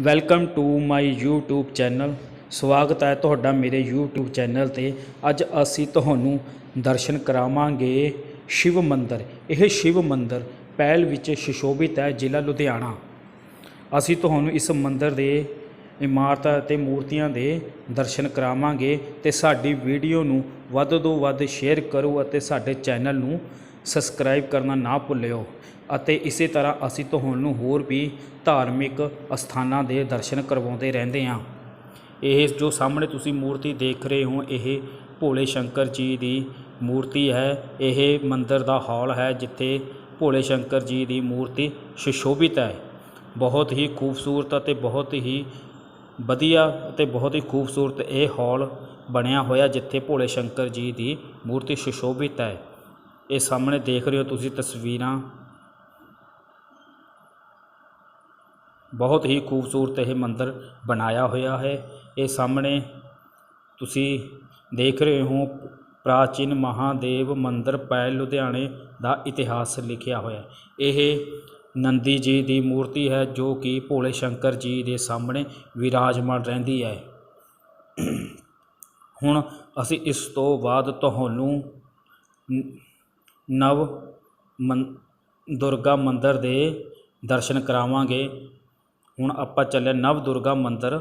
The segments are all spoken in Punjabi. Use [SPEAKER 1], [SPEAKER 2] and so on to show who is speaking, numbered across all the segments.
[SPEAKER 1] Welcome to my YouTube channel ਸਵਾਗਤ ਹੈ ਤੁਹਾਡਾ ਮੇਰੇ YouTube ਚੈਨਲ ਤੇ। ਅੱਜ ਅਸੀਂ ਤੁਹਾਨੂੰ ਦਰਸ਼ਨ ਕਰਾਵਾਂਗੇ ਸ਼ਿਵ ਮੰਦਰ। ਇਹ ਸ਼ਿਵ ਮੰਦਰ ਪਹਿਲ ਵਿੱਚ ਸ਼ਿਸ਼ੋਭਿਤ ਹੈ, ਜ਼ਿਲ੍ਹਾ ਲੁਧਿਆਣਾ। ਅਸੀਂ ਤੁਹਾਨੂੰ ਇਸ ਮੰਦਰ ਦੇ ਇਮਾਰਤਾਂ ਅਤੇ ਮੂਰਤੀਆਂ ਦੇ ਦਰਸ਼ਨ ਕਰਾਵਾਂਗੇ ਤੇ ਸਾਡੀ ਵੀਡੀਓ ਨੂੰ ਵੱਧ ਤੋਂ ਵੱਧ ਸ਼ੇਅਰ ਕਰੋ ਅਤੇ ਸਾਡੇ ਚੈਨਲ ਨੂੰ ਸਬਸਕ੍ਰਾਈਬ ਕਰਨਾ ਨਾ ਭੁੱਲਿਓ। ਅਤੇ ਇਸੇ ਤਰ੍ਹਾਂ ਅਸੀਂ ਤੁਹਾਨੂੰ ਹੋਰ ਵੀ ਧਾਰਮਿਕ ਅਸਥਾਨਾਂ ਦੇ ਦਰਸ਼ਨ ਕਰਵਾਉਂਦੇ ਰਹਿੰਦੇ ਹਾਂ। ਇਹ ਜੋ ਸਾਹਮਣੇ ਤੁਸੀਂ ਮੂਰਤੀ ਦੇਖ ਰਹੇ ਹੋ, ਇਹ ਭੋਲੇ ਸ਼ੰਕਰ ਜੀ ਦੀ ਮੂਰਤੀ ਹੈ। ਇਹ ਮੰਦਿਰ ਦਾ ਹਾਲ ਹੈ, ਜਿੱਥੇ ਭੋਲੇ ਸ਼ੰਕਰ ਜੀ ਦੀ ਮੂਰਤੀ ਸੁਸ਼ੋਭਿਤ ਹੈ। ਬਹੁਤ ਹੀ ਖੂਬਸੂਰਤ ਅਤੇ ਬਹੁਤ ਹੀ ਵਧੀਆ ਅਤੇ ਬਹੁਤ ਹੀ ਖੂਬਸੂਰਤ ਇਹ ਹਾਲ ਬਣਿਆ ਹੋਇਆ, ਜਿੱਥੇ ਭੋਲੇ ਸ਼ੰਕਰ ਜੀ ਦੀ ਮੂਰਤੀ ਸੁਸ਼ੋਭਿਤ ਹੈ। ਇਹ ਸਾਹਮਣੇ ਦੇਖ ਰਹੇ ਹੋ ਤੁਸੀਂ ਤਸਵੀਰਾਂ। ਬਹੁਤ ਹੀ ਖੂਬਸੂਰਤ ਇਹ ਮੰਦਰ ਬਣਾਇਆ ਹੋਇਆ ਹੈ। ਇਹ ਸਾਹਮਣੇ ਤੁਸੀਂ ਦੇਖ ਰਹੇ ਹੋ, ਪ੍ਰਾਚੀਨ ਮਹਾਦੇਵ ਮੰਦਰ ਪੈਲ ਲੁਧਿਆਣੇ ਦਾ ਇਤਿਹਾਸ ਲਿਖਿਆ ਹੋਇਆ ਇਹ ਨੰਦੀ ਜੀ ਦੀ ਮੂਰਤੀ ਹੈ ਜੋ ਕਿ ਭੋਲੇ ਸ਼ੰਕਰ ਜੀ ਦੇ ਸਾਹਮਣੇ ਵਿਰਾਜਮਾਨ ਰਹਿੰਦੀ ਹੈ। ਹੁਣ ਅਸੀਂ ਇਸ ਤੋਂ ਬਾਅਦ ਤੁਹਾਨੂੰ ਨਵ ਮੰ, ਦੁਰਗਾ ਮੰਦਰ ਦੇ ਦਰਸ਼ਨ ਕਰਾਵਾਂਗੇ। ਹੁਣ ਆਪਾਂ ਚੱਲੇ ਨਵ ਦੁਰਗਾ ਮੰਦਿਰ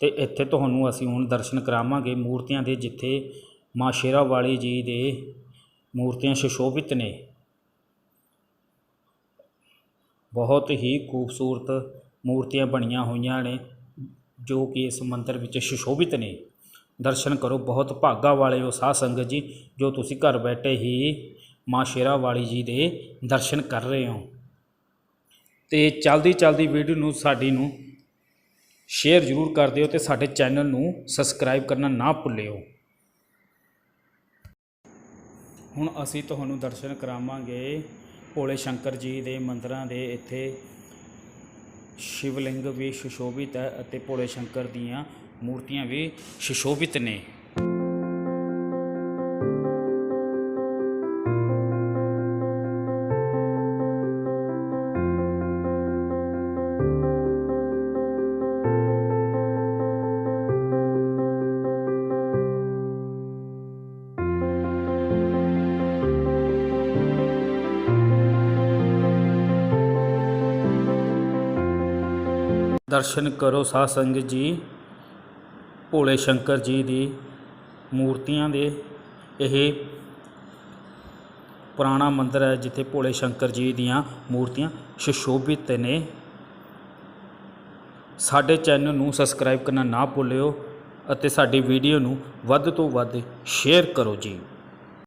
[SPEAKER 1] ਤੇ ਇੱਥੇ ਤੁਹਾਨੂੰ ਅਸੀਂ ਹੁਣ ਦਰਸ਼ਨ ਕਰਾਵਾਂਗੇ ਮੂਰਤੀਆਂ ਦੇ ਜਿੱਥੇ ਮਾਂ ਸ਼ੇਰਾ ਵਾਲੀ ਜੀ ਦੇ ਮੂਰਤੀਆਂ ਸੁਸ਼ੋਭਿਤ ਨੇ। ਬਹੁਤ ਹੀ ਖੂਬਸੂਰਤ ਮੂਰਤੀਆਂ ਬਣੀਆਂ ਹੋਈਆਂ ਨੇ ਜੋ ਕਿ ਇਸ ਮੰਦਿਰ ਵਿੱਚ ਸੁਸ਼ੋਭਿਤ ਨੇ। ਦਰਸ਼ਨ ਕਰੋ, ਬਹੁਤ ਭਾਗਾ ਵਾਲੇ ਹੋ ਸਾਧ ਸੰਗਤ ਜੀ ਜੋ ਤੁਸੀਂ ਘਰ ਬੈਠੇ ਹੀ ਮਾਂ ਸ਼ੇਰਾ ਵਾਲੀ ਜੀ ਦੇ ਦਰਸ਼ਨ ਕਰ ਰਹੇ ਹੋ। ਤੇ ਚਲਦੀ ਚਲਦੀ ਵੀਡੀਓ ਨੂੰ ਸਾਡੀ ਨੂੰ ਸ਼ੇਅਰ ਜ਼ਰੂਰ ਕਰ ਦਿਓ ਤੇ ਸਾਡੇ ਚੈਨਲ ਨੂੰ ਸਬਸਕ੍ਰਾਈਬ ਕਰਨਾ ਨਾ ਭੁੱਲਿਓ। ਹੁਣ ਅਸੀਂ ਤੁਹਾਨੂੰ ਦਰਸ਼ਨ ਕਰਾਵਾਂਗੇ ਭੋਲੇ ਸ਼ੰਕਰ ਜੀ ਦੇ ਮੰਦਰਾਂ ਦੇ ਇੱਥੇ ਸ਼ਿਵਲਿੰਗ ਵੀ ਸੁਸ਼ੋਭਿਤ ਹੈ ਅਤੇ ਭੋਲੇ ਸ਼ੰਕਰ ਦੀਆਂ ਮੂਰਤੀਆਂ ਵੀ ਸੁਸ਼ੋਭਿਤ ਨੇ। ਦਰਸ਼ਨ ਕਰੋ ਸਾਧ ਸੰਗਤ ਜੀ, ਭੋਲੇ ਸ਼ੰਕਰ ਜੀ ਦੀ ਮੂਰਤੀਆਂ ਦੇ। ਇਹ ਪੁਰਾਣਾ ਮੰਦਿਰ ਹੈ ਜਿੱਥੇ ਭੋਲੇ ਸ਼ੰਕਰ ਜੀ ਦੀਆਂ ਮੂਰਤੀਆਂ ਸੁਸ਼ੋਭਿਤ ਨੇ। ਸਾਡੇ ਚੈਨਲ ਨੂੰ ਸਬਸਕ੍ਰਾਈਬ ਕਰਨਾ ਨਾ ਭੁੱਲਿਓ ਅਤੇ ਸਾਡੀ ਵੀਡੀਓ ਨੂੰ ਵੱਧ ਤੋਂ ਵੱਧ ਸ਼ੇਅਰ ਕਰੋ ਜੀ।